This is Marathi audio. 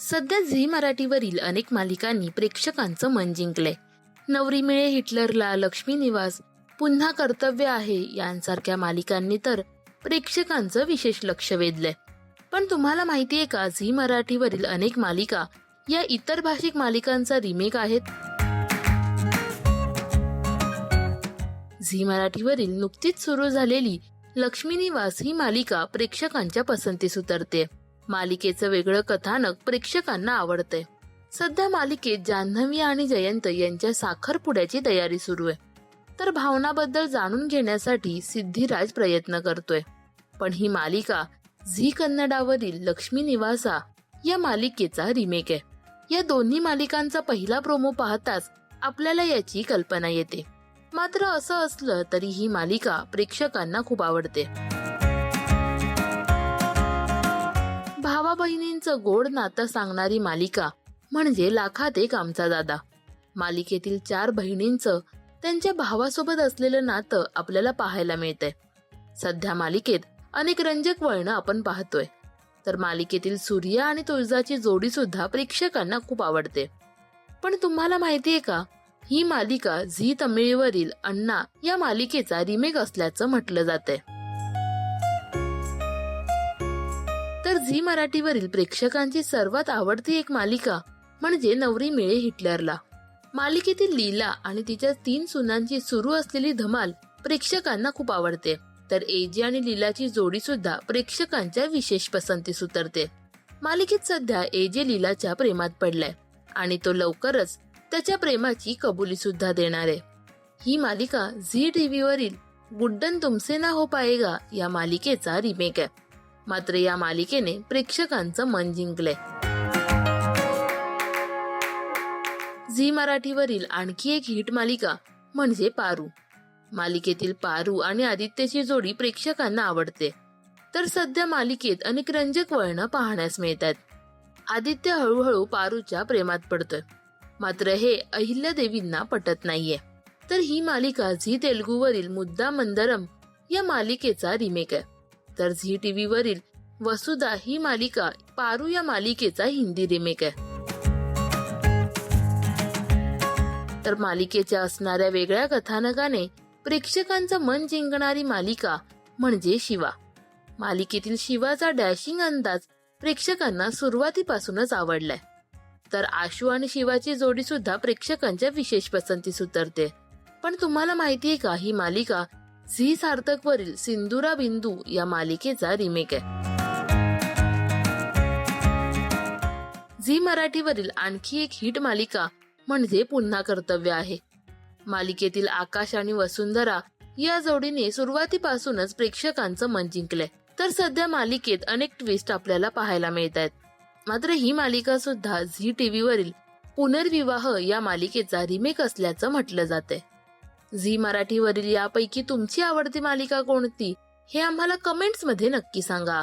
सध्या झी मराठीवरील अनेक मालिकांनी प्रेक्षकांचं मन जिंकलंय. नवरी मिळे हिटलरला लक्ष्मी निवास पुन्हा कर्तव्य आहे यांसारख्या मालिकांनी तर प्रेक्षकांचं विशेष लक्ष वेधलंय. पण तुम्हाला माहितीये का झी मराठीवरील अनेक मालिका या इतर भाषिक मालिकांचा रिमेक आहेत? झी मराठीवरील नुकतीच सुरू झालेली लक्ष्मी निवास ही मालिका प्रेक्षकांच्या पसंतीस उतरते मालिकेचं वेगळं कथानक प्रेक्षकांना आवडतंय. सध्या मालिकेत जान्हवी आणि जयंत यांच्या साखरपुड्याची तयारी सुरू आहे. तर भावनाबद्दल जाणून घेण्यासाठी सिद्धिराज प्रयत्न करतोय. पण ही मालिका झी कन्नडावरील लक्ष्मी निवासा या मालिकेचा रिमेक आहे. या दोन्ही मालिकांचा पहिला प्रोमो पाहताच आपल्याला याची कल्पना येते. मात्र असं असलं तरी ही मालिका प्रेक्षकांना खूप आवडते. बहिणींचं गोड नातं सांगणारी मालिका म्हणजे लाखात एक आमचा दादा. मालिकेतील चार बहिणींचं त्यांच्या भावासोबत असलेलं नातं आपल्याला पाहायला मिळतंय. सध्या मालिकेत अनेक रंजक वळणं आपण पाहतोय. तर मालिकेतील सूर्य आणि तुळजाची जोडी सुद्धा प्रेक्षकांना खूप आवडते. पण तुम्हाला माहितीये का? ही मालिका झी तमिळवरील अण्णा या मालिकेचा रिमेक असल्याचं म्हटलं जातंय. झी मराठीवरील प्रेक्षकांची सर्वात आवडती एक मालिका म्हणजे नवरी मिळे हिटलरला. मालिकेतील लीला आणि तिच्या तीन सुनांची सुरू असलेली धमाल प्रेक्षकांना खूप आवडते. तर एजी आणि लीलाची जोडी सुद्धा प्रेक्षकांच्या विशेष पसंतीस उतरते मालिकेत सध्या एजे लीलाच्या प्रेमात पडलाय आणि तो लवकरच त्याच्या प्रेमाची कबुली सुद्धा देणार. आहे ही मालिका झी टीव्हीवरील गुड्डन तुमसे ना हो पाएगा या मालिकेचा रिमेक आहे. मात्र या मालिकेने प्रेक्षकांचं मन जिंकलंय. झी मराठीवरील आणखी एक हिट मालिका म्हणजे पारू. मालिकेतील पारू आणि आदित्यची जोडी प्रेक्षकांना आवडते. तर सध्या मालिकेत अनेक रंजक वळणं पाहण्यास मिळतात. आदित्य हळूहळू पारूच्या प्रेमात पडतोय. मात्र हे अहिल्या देवींना पटत नाहीये. तर ही मालिका झी तेलगूवरील मुद्दा मंदरम या मालिकेचा रिमेक आहे. तर झी टीव्ही वरील वसुधा ही मालिका पारू या मालिकेचा हिंदी रिमेक आहे. तर मालिकेच्या असणाऱ्या वेगळ्या कथानकाने प्रेक्षकांचं मन जिंकणारी मालिका म्हणजे शिवा. मालिकेतील शिवाचा डॅशिंग अंदाज प्रेक्षकांना सुरुवातीपासूनच आवडलाय. तर आशू आणि शिवाची जोडी सुद्धा प्रेक्षकांच्या विशेष पसंतीस उतरते. पण तुम्हाला माहितीये का ही मालिका झी सार्थक वरील सिंधुरा बिंदू या मालिकेचा रिमेक आहे. झी मराठीवरील आणखी एक हिट मालिका म्हणजे पुन्हा कर्तव्य आहे. मालिकेतील आकाश आणि वसुंधरा या जोडीने सुरुवातीपासूनच प्रेक्षकांचं मन जिंकलंय. तर सध्या मालिकेत अनेक ट्विस्ट आपल्याला पाहायला मिळत आहेत मात्र ही मालिका सुद्धा झी टीव्ही वरील पुनर्विवाह या मालिकेचा रिमेक असल्याचं म्हटलं जातंय. झी मराठीवरील यापैकी तुमची आवडती मालिका कोणती? हे आम्हाला कमेंट्समध्ये नक्की सांगा.